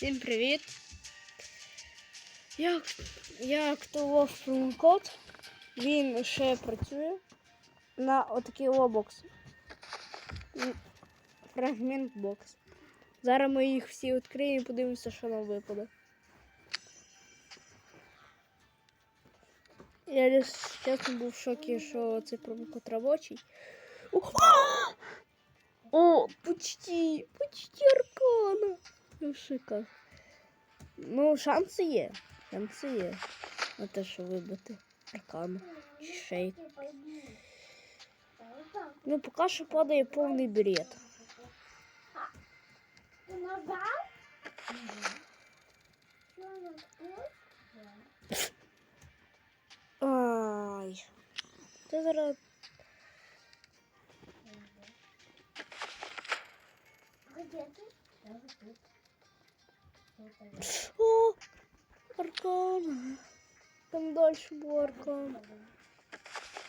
Всім привіт! Я, я актував промокод. Він ще працює на отакий обокс. Фрагмент бокс. Зараз ми їх всі відкриємо і подивимося, що нам випаде. Я десь чесно був в шокі, що цей промокод робочий. О, О, почти, почти аркана. Ну, шика. Ну, шанси є. Шанси є. На те, що вибити аркану. Чи шейк. Ну, поки що падає повний бред. Ты нажал? Ай. Це зараз. Где ты? О! Аркана. Там дальше був аркан.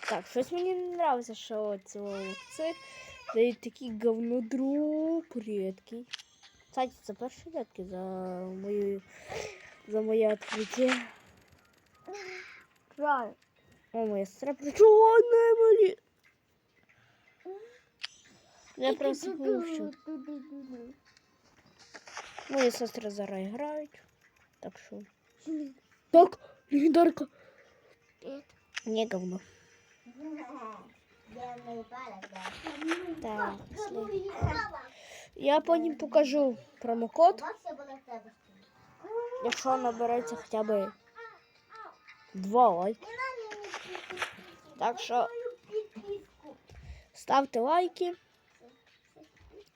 Так, щось мені не нравиться, що ці це дають такі говнодроп рідкий. Кстати, це перший рідкий за мою за моє відкриття. Правильно. О, моя сестра причого не малі. Я просто повчу. Мої сестри зараз грають. Так що. Так, легендарка. Не говно. Я не палок, да. Так, Ну, пішли. Папа, Я потім покажу промокод, у вас все буде в тебе. якщо набереться хоча б два лайки. Не надо мені Так що підписку. ставте лайки,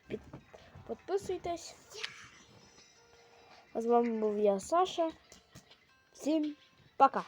під- підписуйтесь. З вами був я, Саша. Всім пока!